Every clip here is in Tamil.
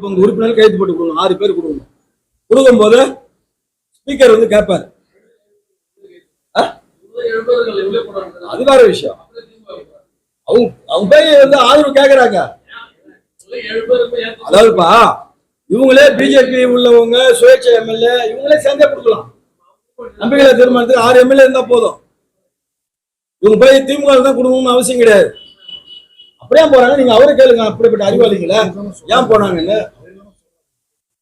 இப்போ உங்க உறுப்பினர் கைது போட்டு கொடுக்கணும் ஆறு பேர் கொடுக்கணும் கொடுக்கும்போது ஸ்பீக்கர் வந்து கேட்பார் அது வேற விஷயம். அவங்க அவங்க போய் வந்து ஆதரவு கேக்குறாங்க. அதாவதுப்பா இவங்களே பிஜேபி உள்ளவங்க சுயேட்சை எம்எல்ஏ இவங்களே சேர்ந்தே கொடுக்கலாம். நம்பிக்கை தீர்மானத்துக்கு ஆறு எம்எல்ஏ இருந்தா போதும். இவங்க போய் திமுக தான் கொடுக்கணும்னு அவசியம் கிடையாது. அப்படியே போறாங்க. நீங்க அவரை கேளுங்க. அப்படிப்பட்ட அறிவாளிகளை. ஏன் போனாங்கன்னு?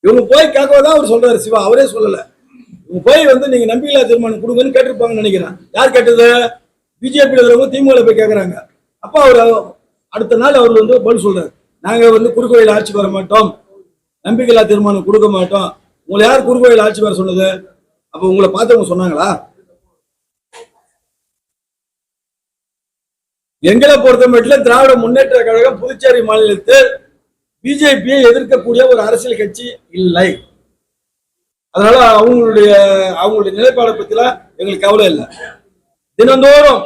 இவங்க போய் கேட்கவதான் அவர் சொல்றாரு சிவா. அவரே சொல்லல. இவங்க போய் வந்து நீங்க நம்பிக்கையில்லா தீர்மானம் கொடுங்கன்னு கேட்டிருப்பாங்கன்னு நினைக்கிறேன். யார் கேட்டது? பிஜேபி இருக்கிறவங்க திமுக போய் கேட்கறாங்க அப்ப அவர் அடுத்த நாள் அவர் வந்து பதில் சொல்றாரு. நாங்க வந்து குறுக்கோயில் ஆட்சி வர மாட்டோம். நம்பிக்கையில்லா தீர்மானம் கொடுக்க மாட்டோம். உங்களை யார் குறுக்கோயில் ஆட்சி வர சொன்னது? அப்ப உங்களை பார்த்தவங்க சொன்னாங்களா? எங்களை பொறுத்த மட்டும் திராவிட முன்னேற்ற கழகம் புதுச்சேரி மாநிலத்தில் பிஜேபியை எதிர்க்கக்கூடிய ஒரு அரசியல் கட்சி இல்லை. அதனால அவங்களுடைய அவங்களுடைய நிலைப்பாடை பத்திலாம் எங்களுக்கு கவலை இல்லை. தினந்தோறும்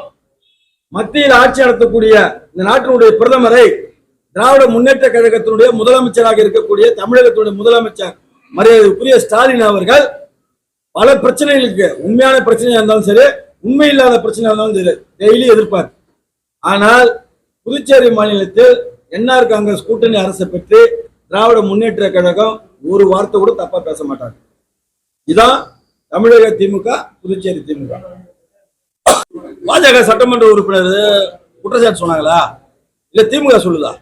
மத்தியில் ஆட்சி நடத்தக்கூடிய இந்த நாட்டினுடைய பிரதமரை திராவிட முன்னேற்ற கழகத்தினுடைய முதலமைச்சராக இருக்கக்கூடிய தமிழகத்தினுடைய முதலமைச்சர் மரியாதைக்குரிய ஸ்டாலின் அவர்கள் பல பிரச்சனைகளுக்கு உண்மையான பிரச்சனையா இருந்தாலும் சரி உண்மை இல்லாத பிரச்சனையா இருந்தாலும் சரி டெய்லி எதிர்ப்பார். ஆனால் புதுச்சேரி மாநிலத்தில் என்ஆர் காங்கிரஸ் கூட்டணி அரசை பற்றி திராவிட முன்னேற்ற கழகம் ஒரு வார்த்தை கூட தப்பா பேச மாட்டாங்க. இதான் தமிழக திமுக புதுச்சேரி திமுக. பாஜக சட்டமன்ற உறுப்பினர் குற்றச்சாட்டு சொன்னாங்களா? இல்ல திமுக சொல்லுதா?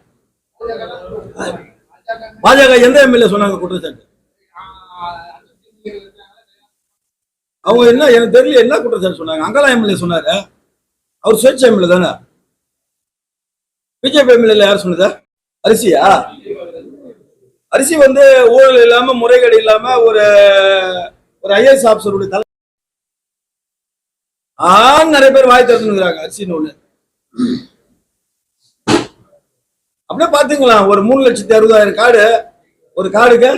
பாஜக எந்த எம்எல்ஏ சொன்னாங்க குற்றச்சாட்டு? அவங்க என்ன எனக்கு தெரியல என்ன குற்றச்சாட்டு சொன்னாங்க? அங்கலா எம்எல்ஏ சொன்னாரு. அவர் சுயேட்சை எம்எல்ஏ தானே? பிஜேபி எம்எல்ஏ யார் சொன்னதா? அரிசியா? அரிசி வந்து ஊழல் இல்லாம முறைகேடு இல்லாம ஒரு ஒரு ஐஏஎஸ் ஆபீசருடைய தலை ஆண் நிறைய பேர் வாய் திறந்துருக்காங்க அரிசின்னு ஒண்ணு. அப்படியே பாத்துங்களா ஒரு மூணு லட்சத்தி அறுபதாயிரம் காடு. ஒரு காடுக்கு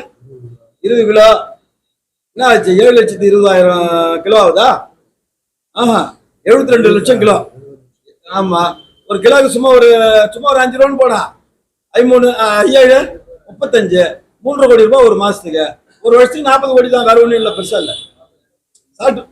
இருபது கிலோ. என்ன ஆச்சு? ஏழு லட்சத்தி இருபதாயிரம் கிலோ ஆகுதா? ஆஹா எழுபத்தி ரெண்டு லட்சம் கிலோ. ஆமா. ஒரு கிலோவுக்கு சும்மா ஒரு சும்மா ஒரு அஞ்சு ரூபான்னு போனா ஐமூணு ஐயாயிரம் முப்பத்தஞ்சு மூன்றரை கோடி ரூபாய் ஒரு மாசத்துக்கு. ஒரு வருஷத்துக்கு நாற்பது கோடி தான் வேற ஒன்றும் இல்லை பெருசா இல்லை. சாப்பிட்டு